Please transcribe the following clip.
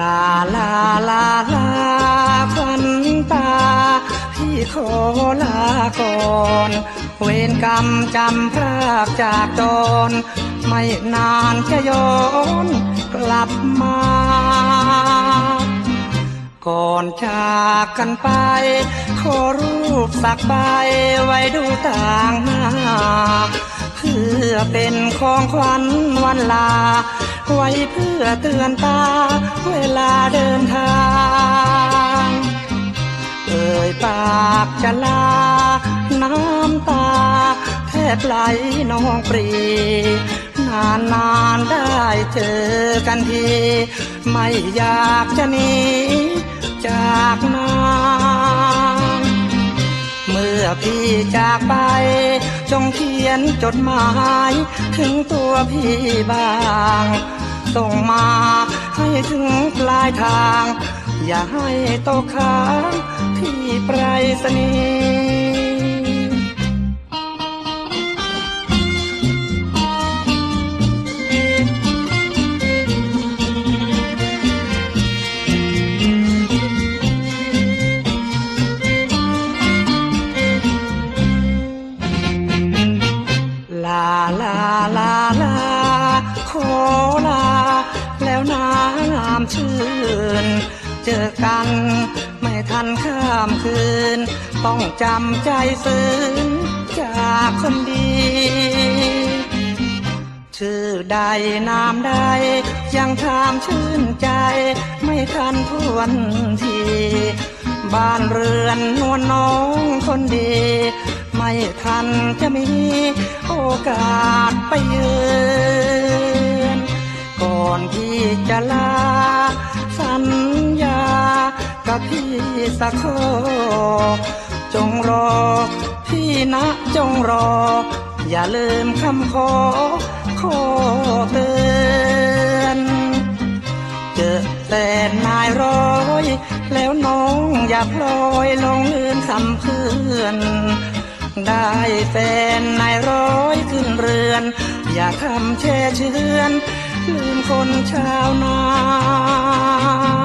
ลาลาลาลาฝันตา พี่ขอลาก่อน เวรกรรมจำพรากจากตอนไม่นานจะย้อนกลับมา ก่อนจากกันไป ขอรูปสักใบไว้ดูต่างหน้า เพื่อเป็นของขวัญวันลา ไว้เพื่อเตือนตา เวลาเดินทางเอ่ยปากจะลา น้ำตา แทบไหลนองปรีนานนานได้เจอกันที ไม่อยากจะหนีจากนานเมื่อพี่จากไป จงเขียนจดหมาย ถึงตัวพี่บ้าง ส่งมา ให้ถึงปลายทาง อย่าให้ตกค้างที่ไปรษณีย์ลาลาลาลาขอำชื่น เจอกันไม่ทันข้ามคืน ต้องจำใจซื้นจากคนดี ชื่อใดนามใด ยังถามชื่นใจ ไม่ทันทวนที บ้านเรือนนวลน้องคนดี ไม่ทันจะมีโอกาสไปเยือน ก่อนที่จะลา สัญญากับพี่สักข้อจงรอ พี่นะจงรอ อย่าลืมคำขอขอเตือนเจอแฟนนายร้อย แล้วน้องอย่าพลอยลงลืมคำเพื่อนได้แฟนนายร้อยขึ้นเรือน อย่าทำแช่เชือน ลืมคนชาวนา